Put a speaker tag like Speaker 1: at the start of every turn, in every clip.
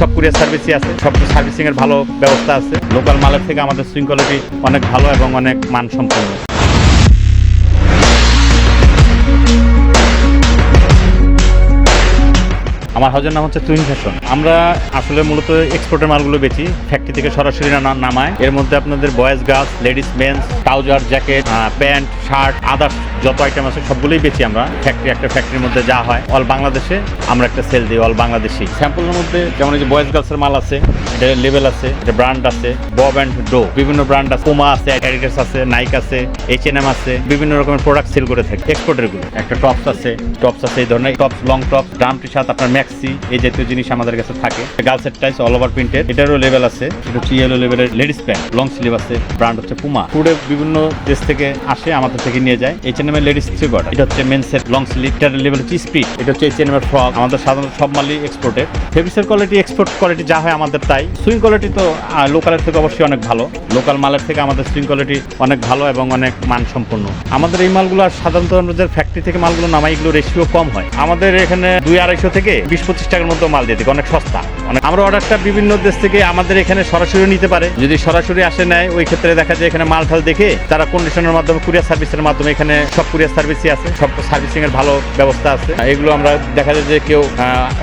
Speaker 1: সব কুরিয়ার সার্ভিসই আছে, সব সার্ভিসিং এর ভালো ব্যবস্থা আছে। লোকাল মালের থেকে আমাদের শৃঙ্খলাটি অনেক ভালো এবং অনেক মানসম্পন্ন। আমার হাউজের নাম হচ্ছে টুইন ফ্যাশন আমরা আসলে মূলত এক্সপোর্টের মালগুলো বেচি ফ্যাক্টরি থেকে সরাসরি নামায়। এর মধ্যে আপনাদের বয়েজ গাছ ladies mens trouser jacket pant shirt others যত আইটেম আছে সবগুলোই বেচি আমরা। ফ্যাক্টরি একটা ফ্যাক্টরির মধ্যে যা হয় অল বাংলাদেশে আমরা একটা সেল দিই অল বাংলাদেশি। স্যাম্পলের মধ্যে যেমন এই যে বয়েজ গার্লসের মাল আছে, এটা লেভেল আছে, এটা ব্র্যান্ড আছে বব অ্যান্ড ডো বিভিন্ন ব্র্যান্ড আছে পুমা আছে অ্যাডিডাস আছে নাইক আছে এইচ এন এম আছে, বিভিন্ন রকমের প্রোডাক্ট সেল করে থাকি এক্সপোর্টেরগুলো। একটা টপস আছে টপস আছে এই ধরনের টপস লং টপস ড্রাম টি শার্ট আপনার ম্যাক্সি এই জাতীয় জিনিস আমাদের কাছে থাকে। গার্লসের টাইস অল ওভার প্রিন্টেড এটারও লেভেল আছে, এটা হচ্ছে ইয়েলো লেভেলের লেডিস প্যান্ট লং স্লিভ আছে ব্র্যান্ড হচ্ছে পুমা ফুডে বিভিন্ন দেশ থেকে আসে, আমাদের থেকে নিয়ে যায়। এইচ এন এম এর লেডিস থ্রি কোয়ার্টার এটা হচ্ছে মেন্সের লং স্লিভ এটার লেভেল হচ্ছে স্পিড এটা হচ্ছে এইচ এন এম এর ফ্রক আমাদের সাধারণত সব মালই এক্সপোর্টেড ফেব্রিক্সের কোয়ালিটি এক্সপোর্ট কোয়ালিটি যা হয় আমাদের তাই। সুইং কোয়ালিটি তো লোকালের থেকে অবশ্যই অনেক ভালো। লোকাল মালের থেকে আমাদের সুইং কোয়ালিটি অনেক ভালো এবং অনেক মানসম্পন্ন। আমাদের এই মালগুলো সাধারণত আমাদের ফ্যাক্টরি থেকে মালগুলো নামাই, এগুলো রেশিও কম হয়। আমাদের এখানে দুই আড়াইশো থেকে পঁচিশ টাকার মতো মাল দিয়ে দিই অনেক সস্তা। অনেক আমরা অর্ডারটা বিভিন্ন দেশ থেকে আমাদের এখানে সরাসরি নিতে পারে। যদি সরাসরি আসে নেয়, ওই ক্ষেত্রে দেখা যায় এখানে মাল ঠাল দেখে তারা কন্ডিশনের মাধ্যমে কুরিয়ার সার্ভিসের মাধ্যমে এখানে সব কুরিয়ার সার্ভিসই আছে, সব সার্ভিসিং এর ভালো ব্যবস্থা আছে। এগুলো আমরা দেখা যায় যে কেউ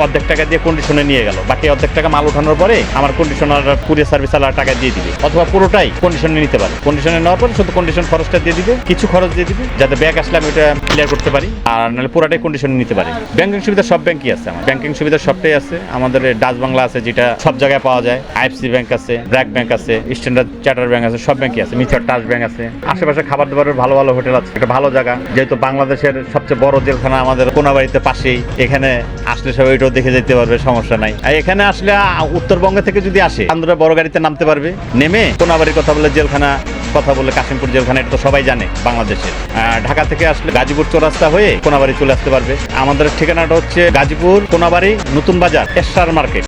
Speaker 1: অর্ধেক টাকা দিয়ে কন্ডিশনে নিয়ে গেল। বাকি অর্ধেক টাকা মাল ওঠানোর পরে আমার কন্ডিশনার কুরিয়ার সার্ভিস আলাদা টাকা দিয়ে দিবে। অথবা পুরোটাই কন্ডিশনে নিতে পারে। কন্ডিশনে নেওয়ার পরে শুধু কন্ডিশন খরচটা দিয়ে দিবে, কিছু খরচ দিয়ে দিবে, যাতে ব্যাগ আসলে আমি ওটা ক্লিয়ার করতে পারি। আর নাহলে পুরোটাই কন্ডিশনে নিতে পারি। ব্যাংকিং সুবিধা সব ব্যাংকই আছে আমার। ব্যাংকিং সুবিধা সবটাই আছে। আমাদের ডাচ বাংলা আছে যেটা সব জায়গায় পাওয়া যায়। আইএফসি ব্যাংক আছে, ব্র্যাক ব্যাংক আছে, স্ট্যান্ডার্ড চার্টার ব্যাংক আছে, সব ব্যাংকই আছে। মিচার টাচ ব্যাংক আছে। আশেপাশে খাবার দাবারের ভালো ভালো হোটেল আছে। একটা ভালো জায়গা। যেহেতু বাংলাদেশের সবচেয়ে বড় জেলখানা আমাদের কোনাবাড়িতে পাশেই, এখানে আসলে সবাই ওইটাও দেখে যেতে পারবে, সমস্যা নাই। আর এখানে আসলে উত্তরবঙ্গ থেকে যদি আসে আন্ধ্রা বড় গাড়িতে নামতে পারবে। নেমে কোনাবাড়ির কথা বলে জেলখানা কথা বলে কাশিমপুর জেলখানা, এটা তো সবাই জানে বাংলাদেশের। ঢাকা থেকে আসলে গাজীপুর চৌরাস্তা হয়ে কোনাবাড়ি চলে আসতে পারবে। আমাদের ঠিকানাটা হচ্ছে গাজীপুর কোনাবাড়ি নতুন বাজার এসআর মার্কেট।